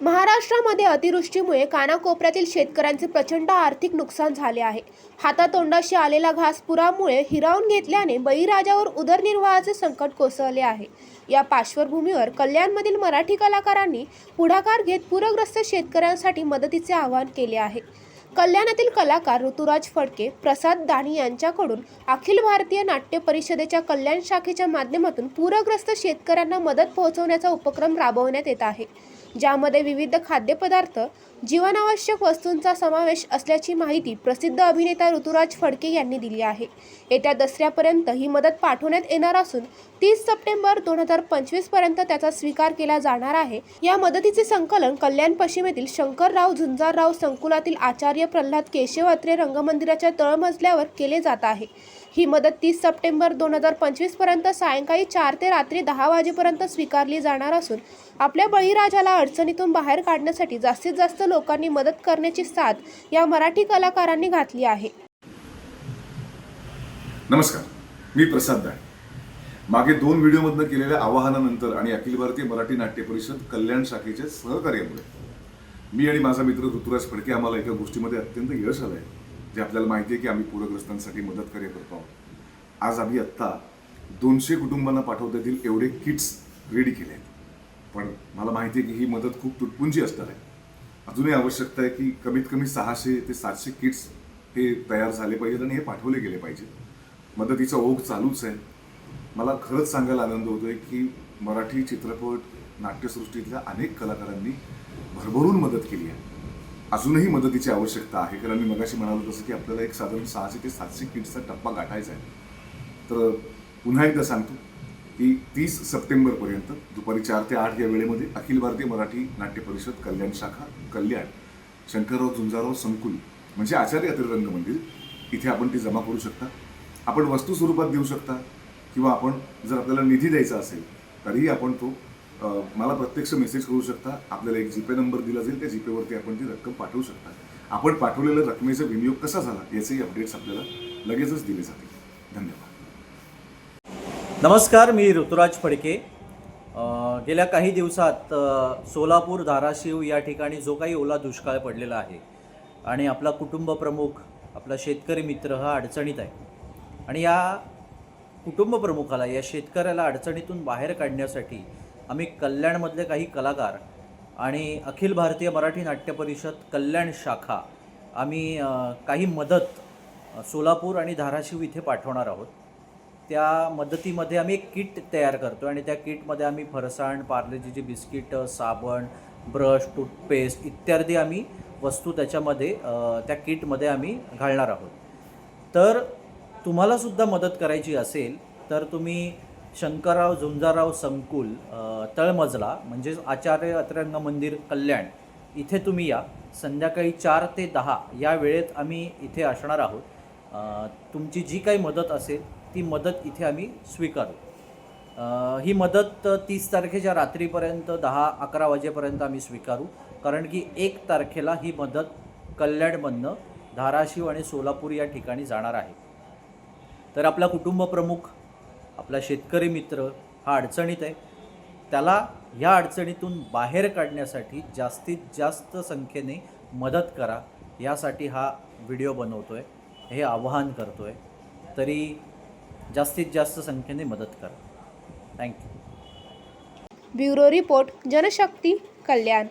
महाराष्ट्रामध्ये अतिवृष्टीमुळे कानाकोपऱ्यातील शेतकऱ्यांचे प्रचंड आर्थिक नुकसान झाले आहे. हातातोंडाशी आलेला घास पुरामुळे हिरावून घेतल्याने बळीराजावर उदरनिर्वाहाचे संकट कोसळले आहे. या पार्श्वभूमीवर कल्याणमधील मराठी कलाकारांनी पुढाकार घेत पूरग्रस्त शेतकऱ्यांसाठी मदतीचे आवाहन केले आहे. कल्याणातील कलाकार ऋतुराज फडके प्रसाद दाणी यांच्याकडून अखिल भारतीय नाट्य परिषदेच्या कल्याण शाखेच्या माध्यमातून पूरग्रस्त शेतकऱ्यांना मदत पोहोचवण्याचा उपक्रम राबवण्यात येत आहे. ज्यामध्ये विविध खाद्यपदार्थ जीवनावश्यक वस्तूंचा समावेश असल्याची माहिती प्रसिद्ध अभिनेता ऋतुराज फडके यांनी दिली आहे. येत्या दसऱ्यापर्यंत ही मदत पाठवण्यात येणार असून तीस सप्टेंबर दोन हजार पंचवीसपर्यंत त्याचा स्वीकार केला जाणार आहे. या मदतीचे संकलन कल्याण पश्चिमेतील शंकरराव झुंजारराव संकुलातील आचार्य प्रल्हाद केशव अत्रे रंगमंदिराच्या तळमजल्यावर केले जात आहे. ही मदत तीस सप्टेंबर दोन हजार पंचवीसपर्यंत सायंकाळी चार ते रात्री दहा वाजेपर्यंत स्वीकारली जाणार असून आपल्या बळीराजाला अडचणीतून बाहेर काढण्यासाठी जास्तीत जास्त लोकांनी मदत करण्याची साथ या मराठी कलाकारांनी घातली आहे. नमस्कार मी प्रसाद दाणे. मागे दोन व्हिडिओमधनं केलेल्या आवाहनानंतर आणि अखिल भारतीय मराठी नाट्य परिषद कल्याण शाखेच्या सहकार्यामुळे मी आणि माझा मित्र ऋतुराज फडके आम्हाला एका गोष्टीमध्ये अत्यंत यश आलं आहे जे आपल्याला माहिती आहे की आम्ही पूरग्रस्तांसाठी मदत कार्य करतो आहोत. आज आम्ही आत्ता दोनशे कुटुंबांना पाठवता येतील एवढे किट्स रेडी केले आहेत. पण मला माहिती आहे की ही मदत खूप तुटपुंजी असणार आहे. अजूनही आवश्यकता आहे की कमीत कमी सहाशे ते सातशे किट्स हे तयार झाले पाहिजेत आणि हे पाठवले गेले पाहिजेत. मदतीचा ओघ चालूच आहे. मला खरंच सांगायला आनंद होतोय की मराठी चित्रपट नाट्यसृष्टीतल्या अनेक कलाकारांनी भरभरून मदत केली आहे. अजूनही मदतीची आवश्यकता आहे. कारण मी मगाशी म्हणालो तसं की आपल्याला एक साधारण सहाशे ते सातशे किट्सचा टप्पा गाठायचा आहे. तर पुन्हा एकदा सांगतो की तीस सप्टेंबरपर्यंत दुपारी चार ते आठ या वेळेमध्ये अखिल भारतीय मराठी नाट्य परिषद कल्याण शाखा कल्याण शंकरराव झुंजाराव संकुल म्हणजे आचार्य अतिरंग मंदिर इथे आपण ती जमा करू शकता. आपण वस्तू स्वरूपात देऊ शकता किंवा आपण जर आपल्याला निधी द्यायचा असेल तरीही आपण तो मला प्रत्यक्ष मेसेज करू शकता. आपल्याला एक जीपे नंबर दिला जाईल. त्या जीपेवरती आपण ती रक्कम पाठवू शकता. आपण पाठवलेल्या रकमेचा विनियोग कसा झाला? याचेही अपडेट्स आपल्याला लगेचच दिले जातील. धन्यवाद. नमस्कार मी ऋतुराज फडके. गेल्या काही दिवसात सोलापूर धाराशिव या ठिकाणी जो काही ओला दुष्काळ पडलेला आहे आणि आपला कुटुंब प्रमुख आपला शेतकरी मित्र हा अडचणीत आहे. आणि या कुटुंब प्रमुखाला या शेतकऱ्याला अडचणीतून बाहेर काढण्यासाठी आम्ही कल्याणमधले काही कलाकार आणि अखिल भारतीय मराठी नाट्य परिषद कल्याण शाखा आम्ही काही मदत सोलापूर आणि धाराशिव इथे पाठवणार आहोत. त्या मदतीमध्ये आम्ही एक किट तयार करतो आणि त्या किटमध्ये आम्ही फरसाण पार्लेजीची बिस्किटं साबण ब्रश टूथपेस्ट इत्यादी आम्ही वस्तू त्याच्यामध्ये त्या किटमध्ये आम्ही घालणार आहोत. तर तुम्हालासुद्धा मदत करायची असेल तर तुम्ही शंकरराव झुंजाराव संकुल तळमजला म्हणजेच आचार्य अतरंग मंदिर कल्याण इथे तुम्ही या. संध्याकाळी चार ते दहा या वेळेत आम्ही इथे असणार आहोत. तुमची जी काही मदत असेल ती मदत इथे आम्ही स्वीकारू. ही मदत तीस तारखेच्या रात्रीपर्यंत दहा अकरा वाजेपर्यंत आम्ही स्वीकारू. कारण की एक तारखेला ही मदत कल्याणमधनं धाराशिव आणि सोलापूर या ठिकाणी जाणार आहे. तर आपला कुटुंब प्रमुख आपला शेतकरी मित्र हा अडचणीत आहे. त्याला ह्या अडचणीतून बाहेर काढण्यासाठी जास्तीत जास्त संख्येने मदत करा यासाठी हा व्हिडिओ बनवतो आहे हे आवाहन करतो आहे तरी जास्तीत जास्त संख्येने मदत करा. थँक्यू ब्युरो रिपोर्ट जनशक्ती कल्याण.